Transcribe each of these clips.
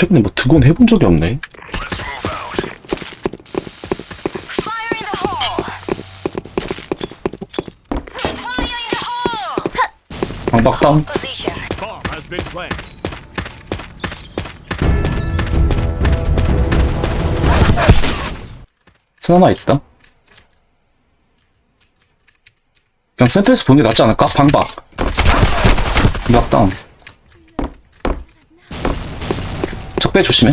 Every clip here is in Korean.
최근에 뭐 드곤 해본 적이 없네. Fire in the hole! Fire in the hole! 방박 다운. Position. Bomb has been planted. 센 하나 있다. 그냥 센터에서 보는 게 낫지 않을까? 방박. 방박 다운. 적배 조심해.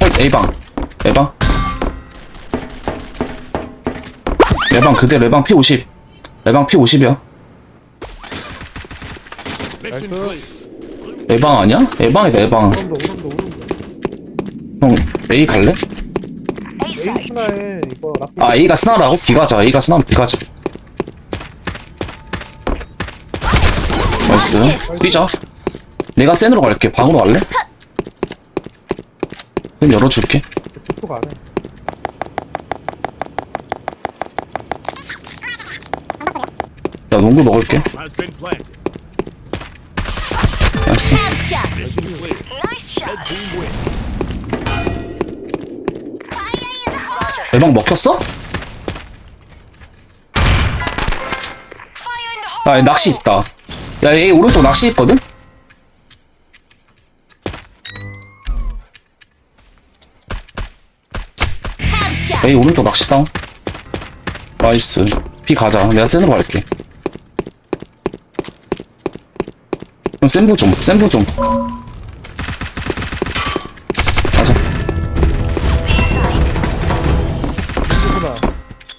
헐, A방. A방. 레방 그대로 레방 P50. 레방 P50이야. Mission clear. A방 아니야? 오른도 오른도 형 A 갈래? 아 A가 스나라고? B 가자 A가 스나면 B 가자 나이스 뛰자 내가 센으로 갈게 방으로 갈래? 센 열어줄게 야 농구 먹을게 Has been planted. 나이스 Headshot. Mission clear. Nice shot. Team win. Fire in the hole! 대박 먹혔어? Fire in the hole! 야 낚시 있다 야 A 오른쪽 낚시 있거든? A 오른쪽 낚시 다운 나이스 B 가자 내가 센으로 갈게 그럼 센부 좀 센부 좀 가자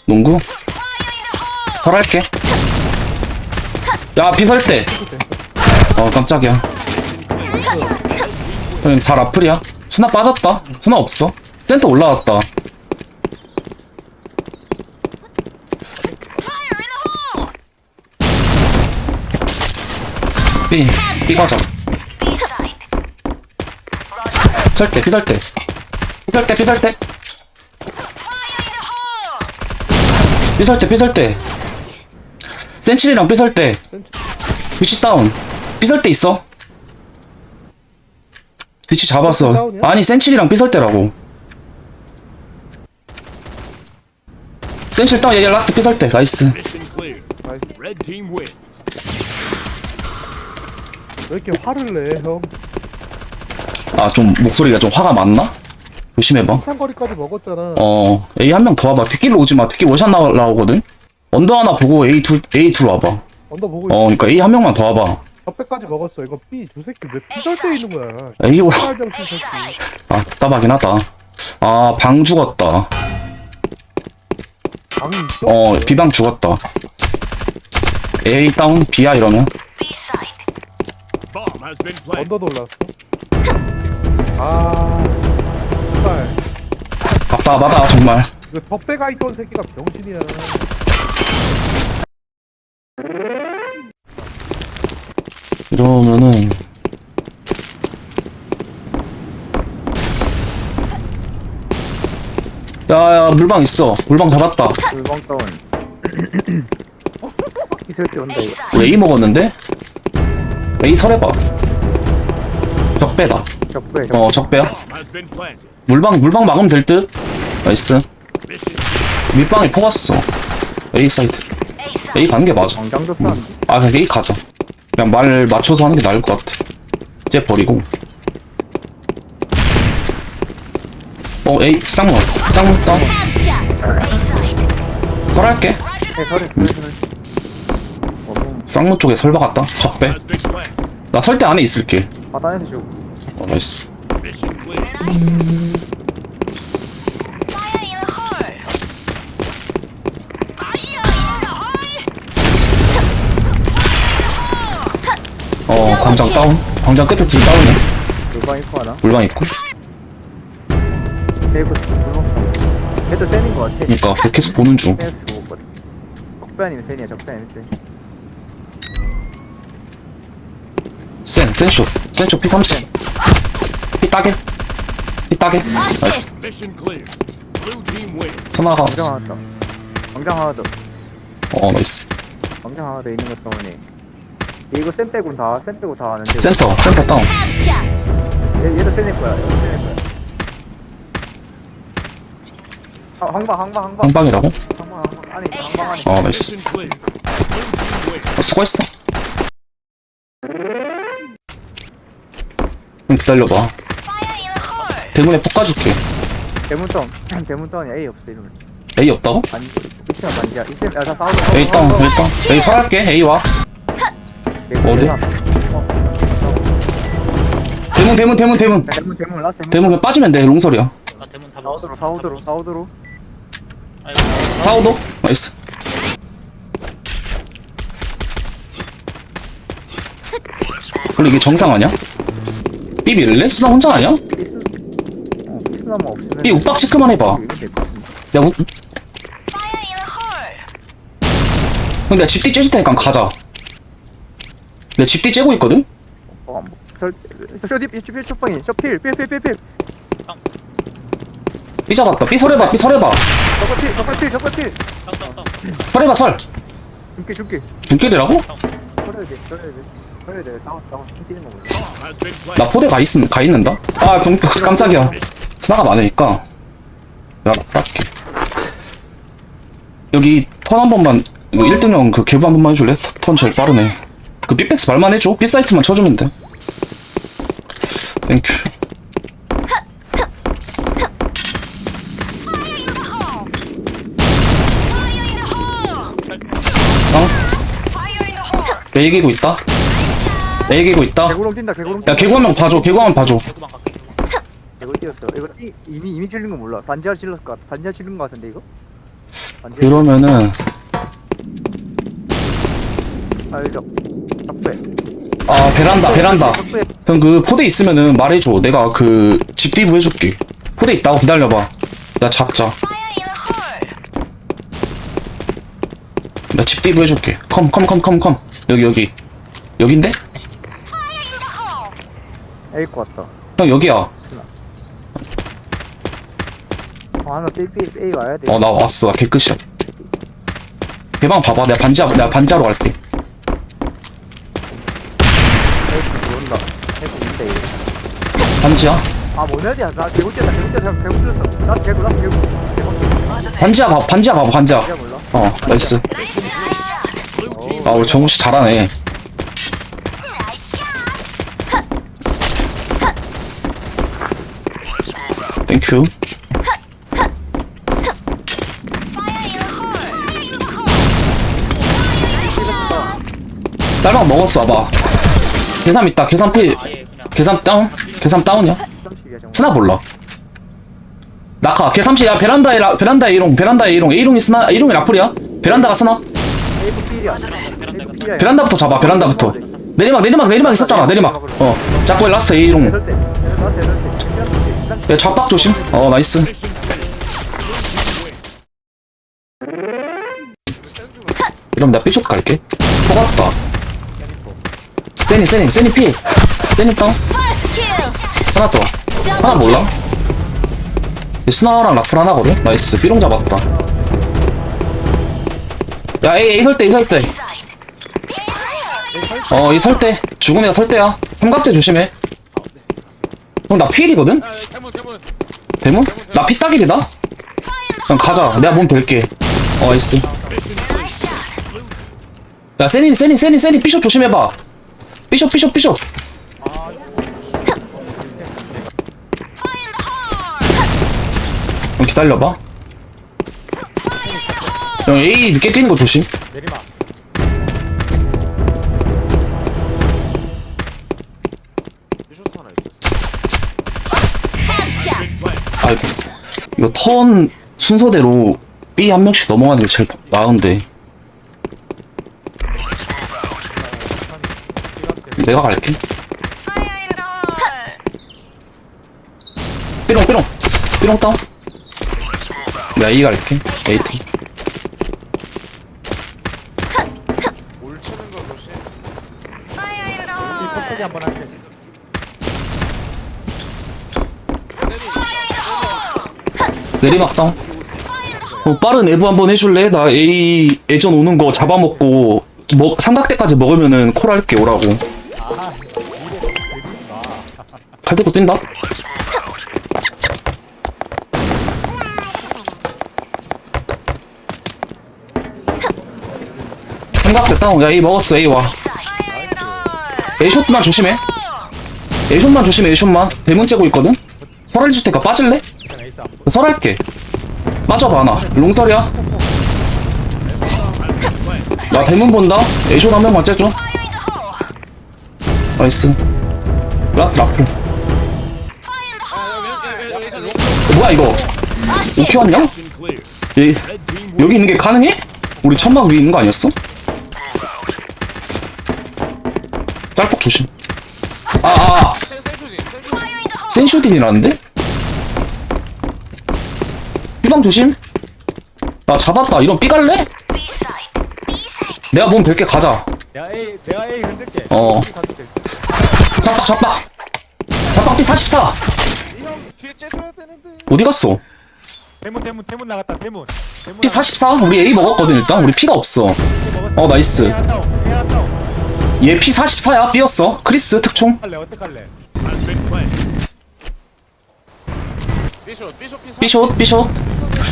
농구? 설할게. 야, 비설대. 어, 깜짝이야. 형, 다 라플이야. 스나 빠졌다. 스나 없어. 센터 올라왔다. Fire in the hole! B, B 가자. 설대, 비설대. 비설대, 비설대. Fire in the hole! 비설대, 비설대. 센칠이랑 비설대. 위치 다운. 비설대 있어. 위치 잡았어. 아니, 센칠이랑 비설대라고. 센칠 다운, 얘 라스트 비설대. 나이스. 왜 이렇게 화를 내 형 아, 좀 목소리가 좀 화가 많나? 조심해봐. 상거리까지 먹었잖아 어, A 한 명 더 와봐. 뒷길로 오지 마. 뒷길 나오- 나오거든? 언더 하나 보고 A 둘, A 둘 와봐. 언더 보고 어, 그니까 A 한 명만 더 와봐. 적배까지 먹었어 이거 B 두 새끼 왜 피설때 있는 거야 A 새끼 아, 답답하긴 하다. 아, 방 죽었다. 방이 있어? 어, B방 죽었다. A 다운, B야 이러면. Has been. 언더도 올랐어 아 정말 답답하다, 정말. 이거 적배가 있던 새끼가 병신이야 이러면은. 야, 야, 물방 있어. 물방 잡았다. 물방 다운 있을 때 온다 이거. A 먹었는데? A 설해봐. 적배다. 적배 적 어, 적배야. 물방, 물방 막으면 될 듯. 나이스. 밑방에 포갔어. A 사이트. A 가는 게 맞아. 광장도 아, 그냥 A 가자. 그냥 말 맞춰서 하는 게 나을 것 같아. 쟤 버리고. 어, A, 쌍문. 쌍문 다운. Headshot. A site. 설할게. Roger. 해 서리 서리 어머 쌍문 쪽에 설 박았다. 적배. has been planted. 나 설대 안에 있을게. 바다에서 주고 어, 나이스. Mission clear. Nice. Fire in the hole! Fire in the hole! 어, 광장 다운. 광장 끝에 둘 다운해. 물방 입고 하나 물방 있고. 세이브 물방 다운 해도 센인 거 같아 그니까, 걔 계속 보는 중. 적배 아니면 센이야 적배 아니면 센 센, 센쇼. 센쇼 P30. P 따게. P 따게. 나이스. Mission clear. Blue team wins. 선화가. 광장 하나 더 광장 하나 더 어, 나이스. 광장 하나 더 있는 것 때문에 이거 센 빼고 다센 빼고 다 아는데 센터 센터 다운 얘, 얘도 센일 거야 얘도 센일 거야 아, 항방 항방 항방 한 방이라고? 항방 항방 아니 항방 아니 어 나이스 Mission clear. Blue team wins. 어, 수고했어 좀 기다려봐! 대문에 폭 가줄게. 대문턴 대문턴이 A 없어 이러면. A 없다고? 반지 있으면 반지야. 있으면 야다 싸우자. A 다운 A 다운. A 설할게 A 와. 어디? 대문. 대문 대문 대문 대문. 대문 라스 대문. 그냥 빠지면 돼 롱설이야. 아 대문 다 먹었어. 사우드로 사우드로 사우드로. 아이고 사우도? 나이스. 원래 이게 정상 아니야? B 밀래? 스나 혼자 아니야? 피스 어 피스나마 없으면 B 우박 체크만 해봐 이거 될것 같은데. 야 우, Fire in the hole! 형 내가 집뒤 째줄 테니까 가자 내가 집뒤 째고 있거든? 어, 쇼디, 쇼디, 쇼빵이, 쇼필, 필, 필, 필, 필. B 잡았다 B 설해봐 B 설해봐 저거 필, 저거 필, 저거 필. 땅땅땅 설해봐 설 줄게, 줄게. 중길이라고? 설해야 돼, 설해야 돼. 거. 나 포대 가, 있, 가 있는다? 아 병, 깜짝이야. 스나가 많으니까. 내가 할게. 여기 턴 한 번만 이거 1등형 그 개부 한 번만 해줄래? 턴 제일 빠르네. 그 삐백스 말만 해줘. 삐 사이트만 쳐주면 돼. 땡큐! 어? 내 얘기고 있다 내 얘기고 있다 개구렁 뛴다, 개구렁 야 개구 한 명 봐줘 개구 한 명 봐줘 개구방 갈게 개구방 개구 뛰었어. 이거 이, 이미, 이미 찔린 거 몰라. 반지하 찔렀을 것 같아. 반지하 찔린 거 같은데, 이거? 반지하 그러면은 알적. 적배. 아 베란다 베란다 적배. 형 그 포대 있으면은 말해줘 내가 그 집디브 해줄게 포대 있다고 기다려봐 나 hole! 나 집디브 해줄게 컴 컴 컴 컴 컴 여기 여기 여긴데? 것 같다. 형 여기야 어, 하나 B, B, A 와야 돼. 어 나 왔어 나 개끝이야 대방 봐봐 내가 반지 내가 반지하러 갈게 A 들어온다. A 들어온다, 이거. 반지야 아, 뭐냐야 나 개구 뛰었다, 개구 뛰었다, 개구 뛰었어. 나도 개구, 나도 개구. 개구. 반지야 봐 봐봐 반지야 내가 몰라. 어 나이스 아 우리 정우 씨 잘하네 Nice shot! 땡큐 Fire in the hole! Fire in hole! 딸방 먹었어 봐봐. 계산 있다. 계산 그냥 계산 다운? 계산 다운이야? 30이야, 정말. 스나 몰라. 나카 계삼시 야. 베란다에 라, 베란다에 A롱 베란다에 A롱. A롱이 스나? A롱이 라플이야? 베란다가 스나. 베란다부터 잡아 베란다부터. 내리막 내리막 내리막 있었잖아 내리막. 어 자꾸 라스트 A롱 야 좌박 조심 어 나이스. 이러면 나 삐쪽 갈게 포갔다 세니 세니 세니 피 세니 다운! 하나 더 하나 몰라 이 스나랑 라플 하나거든 나이스 삐롱 잡았다 야 A A 설대 A 설대 Side! 어, 이 설대. 죽은 애가 설대야. 삼각대 조심해. 형, 나 피일이거든? 아, 대문? 나 피따길이다? 그냥 가자. 내가 몸 될게. 어, 나이스. 야, 세닌, 세닌, 세닌, 세닌. 삐숍 조심해봐. 삐숍, 삐숍, 삐숍. 형, 기다려봐. 형, A 늦게 뛰는 거 조심. Headshot! 이거 턴 순서대로 B 한 명씩 넘어가는 게 제일 나은데. 내가 갈게. 삐롱, 삐롱. 삐롱 다운. 내가 A 갈게. A 팀. Fire in the hole! 한번 할게. 내리막 다운. 어, 빠른 애부 한번 해줄래? 나 A 예전 오는 거 잡아먹고 뭐 삼각대까지 먹으면은 콜 할게 오라고. 칼 들고 뛴다? 삼각대 다운. 야 A 먹었어 A 와. A 숏만 조심해. A 숏만 조심해 A 숏만. 대문 째고 있거든? 테니까 빠질래? 설할게. 빠져봐 나. 롱설이야. 나 대문 본다. A 숏한 명만 째줘. 나이스. 라스 라플. 어, 뭐야 이거? 오케이 왔냐? 얘. 여기 있는 게 가능해? 우리 천막 위에 있는 거 아니었어? 짤폭 조심. 아아 센슈딩이라는데? 피방 조심. 아 잡았다. 이런 삐 갈래? 내가 몸 100개 가자. A 내가 A 흔들게. 어. 잡박 잡박. 잡박 삐44 뒤에 째줘야 되는데. 어디 갔어? 대문 대문 대문 나갔다. 대문. 대문 피 44? 우리 A 먹었거든 일단. 우리 피가 없어. 어 나이스. 얘피 44야? B였어. 크리스 특총. 할래 어떡할래 Been planted. B숏 B숏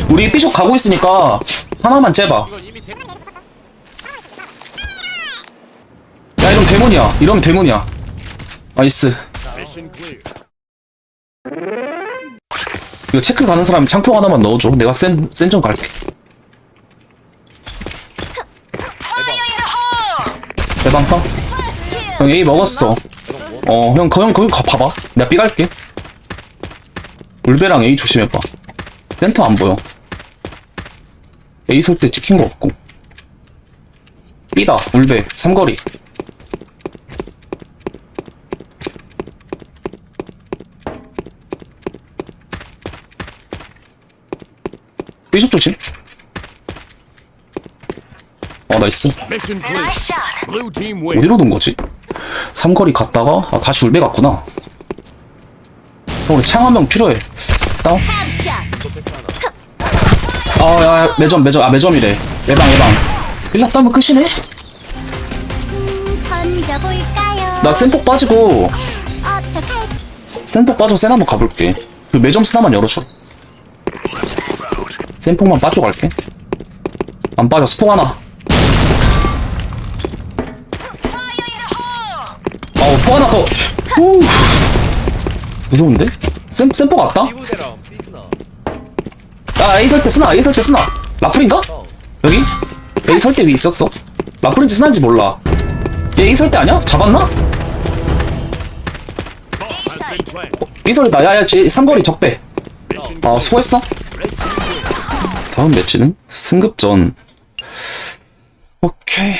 우리 B숏 가고 있으니까 하나만 째봐. 야 이러면 대문이야. 이러면 대문이야. 나이스. 이거 체크 가는 사람 창표 하나만 넣어줘. 내가 센센좀 갈게. 대방파 형 A 먹었어. 어형 형 거기 가 봐봐. 내가 B 갈게 울베랑 A 조심해봐. 센터 안 보여. A 설 때 찍힌 거 없고. B다 울베. 삼거리. B쪽 조심. 어 나이스. 어디로 둔 거지? 삼거리 갔다가 아 다시 울베 갔구나. 형 우리 창 한 명 필요해. 다운? 아야 매점 매점. 아 매점이래. 예방 예방. 일락 따면 끝이네? 나 센폭 빠지고. 센폭 빠져 센 한번 가볼게. 그 매점 스나만 열어줘. 센폭만 빠져갈게. 안 빠져. 스폭 하나. 어우 폭 하나 더. 후. 무서운데? 센, 센폭 왔다? 야 A 설때 쓰나 A 설때 쓰나 라플인가? 여기? A 설때 위에 있었어 라플인지 쓰나인지 몰라 얘 A 설때 아니야? 잡았나? Been planted. 삐설이다 야야 쟤 삼거리 적배 아 수고했어 다음 매치는 승급전 오케이